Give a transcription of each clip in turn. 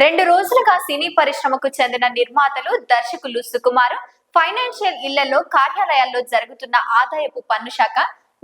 రెండు రోజులుగా సినీ పరిశ్రమకు చెందిన నిర్మాతలు దర్శకులు సుకుమార్ ఫైనాన్షియల్ ఇళ్ళలో కార్యాలయాల్లో జరుగుతున్న ఆదాయపు పన్ను శాఖ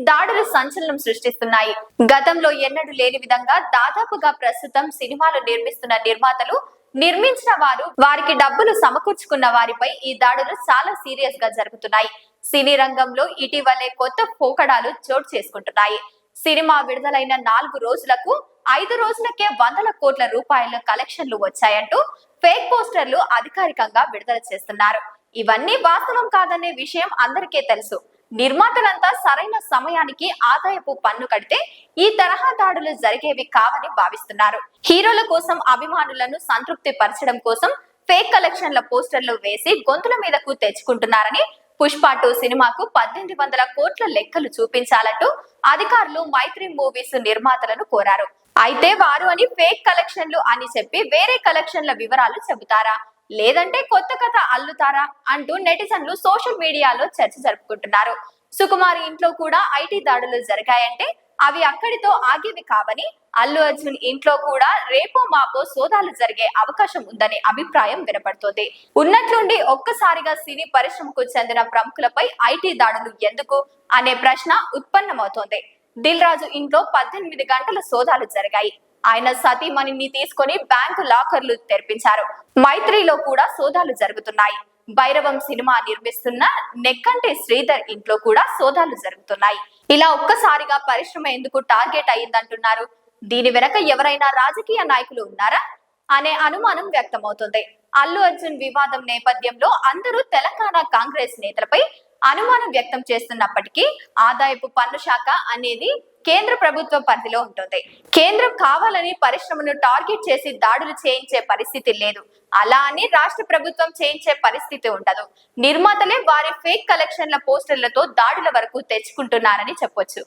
దాడులు సంచలనం సృష్టిస్తున్నాయి. గతంలో ఎన్నడూ లేని విధంగా దాదాపుగా ప్రస్తుతం సినిమాలు నిర్మిస్తున్న నిర్మాతలు నిర్మించిన వారు వారికి డబ్బులు సమకూర్చుకున్న వారిపై ఈ దాడులు చాలా సీరియస్గా జరుగుతున్నాయి. సినీ రంగంలో ఇటీవలే కొత్త పోకడాలు చోటు చేసుకుంటున్నాయి. సినిమా విడుదలైన నాలుగు రోజులకు ఐదు రోజులకే వందల కోట్ల రూపాయల కలెక్షన్లు వచ్చాయంటూ ఫేక్ పోస్టర్లు అధికారికంగా విడుదల చేస్తున్నారు. ఇవన్నీ వాస్తవం కాదనే విషయం అందరికీ తెలుసు. నిర్మాతలంతా సరైన సమయానికి ఆదాయపు పన్ను కడితే ఈ తరహా దాడులు జరిగేవి కావని భావిస్తున్నారు. హీరోల కోసం అభిమానులను సంతృప్తి పరచడం కోసం ఫేక్ కలెక్షన్ల పోస్టర్లు వేసి గొంతుల మీదకు తెచ్చుకుంటున్నారని పుష్ప టూ సినిమాకు పద్దెనిమిది వందల కోట్ల లెక్కలు చూపించాలంటూ అధికారులు మైత్రి మూవీస్ నిర్మాతలను కోరారు. అయితే వారు అని ఫేక్ కలెక్షన్లు అని చెప్పి వేరే కలెక్షన్ల వివరాలు చెబుతారా? లేదంటే కొత్త కథ అల్లుతారా? అంటూ నెటిజన్లు సోషల్ మీడియాలో చర్చ జరుపుకుంటున్నారు. సుకుమారి ఇంట్లో కూడా ఐటీ దాడులు జరిగాయంటే అవి అక్కడితో ఆగేవి కావని అల్లు అర్జున్ ఇంట్లో కూడా రేపో మాపో సోదాలు జరిగే అవకాశం ఉందనే అభిప్రాయం వినపడుతోంది. ఉన్నట్లుండి ఒక్కసారిగా సినీ పరిశ్రమకు చెందిన ప్రముఖులపై ఐటీ దాడులు ఎందుకు? అనే ప్రశ్న ఉత్పన్నమవుతోంది. దిల్ రాజు ఇంట్లో పద్దెనిమిది గంటల సోదాలు జరిగాయి. ఆయన సతీమణిని తీసుకొని బ్యాంకు లాకర్లు తెరిపించారు. మైత్రిలో కూడా సోదాలు జరుగుతున్నాయి. భైరవం సినిమా నిర్మిస్తున్న నెక్కంటే శ్రీధర్ ఇంట్లో కూడా సోదాలు జరుగుతున్నాయి. ఇలా ఒక్కసారిగా పరిశ్రమ ఎందుకు టార్గెట్ అయ్యిందంటున్నారు? దీని వెనక ఎవరైనా రాజకీయ నాయకులు ఉన్నారా? అనే అనుమానం వ్యక్తమవుతుంది. అల్లు అర్జున్ వివాదం నేపథ్యంలో అందరూ తెలంగాణ కాంగ్రెస్ నేతలపై అనుమానం వ్యక్తం చేస్తున్నప్పటికీ ఆదాయపు పన్ను శాఖ అనేది కేంద్ర ప్రభుత్వ పరిధిలో ఉంటుంది. కేంద్రం కావాలని పరిశ్రమను టార్గెట్ చేసి దాడులు చేయించే పరిస్థితి లేదు. అలా అని రాష్ట్ర ప్రభుత్వం చేయించే పరిస్థితి ఉండదు. నిర్మాతలే వారి ఫేక్ కలెక్షన్ల పోస్టర్లతో దాడుల వరకు తెచ్చుకుంటున్నారని చెప్పొచ్చు.